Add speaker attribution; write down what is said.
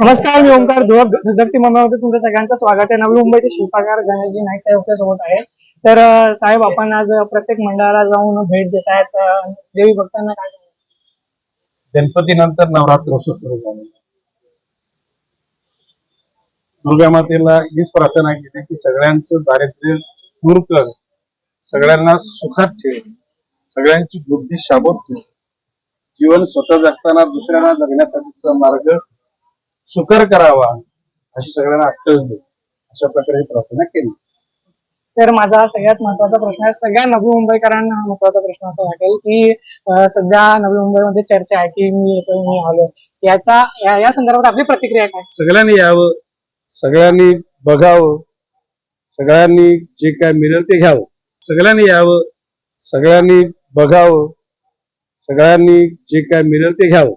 Speaker 1: नमस्कार मी ओंकार धुळक धगती मंडळामध्ये तुमचं सगळ्यांचं स्वागत आहे. नवी मुंबईचे शिल्पकार गणेशजी नाईक साहेब आपल्यासोबत आहे तर साहेब आपण आज प्रत्येक मंडळाला जाऊन भेट देत आहेत. देवी भक्तांना काय गणपती
Speaker 2: नंतर नवरात्रोत्सव सुरू झाले. दुर्गा मातेला हीच प्रार्थना केली की सगळ्यांचं दारिद्र्य दूर कर. सगळ्यांना सुखात ठेव. सगळ्यांची बुद्धी शाबूत ठेव. जीवन स्वतः जगताना दुसऱ्यांना जगण्यासाठीचा मार्ग सुकर करावा अशी सगळ्यांना अक्कल दे. अशा प्रकारे ही प्रार्थना केली.
Speaker 1: तर माझा सगळ्यात महत्त्वाचा प्रश्न आहे सगळ्या नवी मुंबईकरांना महत्त्वाचा प्रश्न असा वाटेल की सध्या नवी मुंबईमध्ये चर्चा आहे की मी येतोय मी आलो याचा या या संदर्भात आपली प्रतिक्रिया काय?
Speaker 2: सगळ्यांनी यावं सगळ्यांनी बघावं. सगळ्यांनी जे काय मिळेल ते घ्यावं. सगळ्यांनी यावं सगळ्यांनी बघावं सगळ्यांनी जे काय मिळेल ते घ्यावं.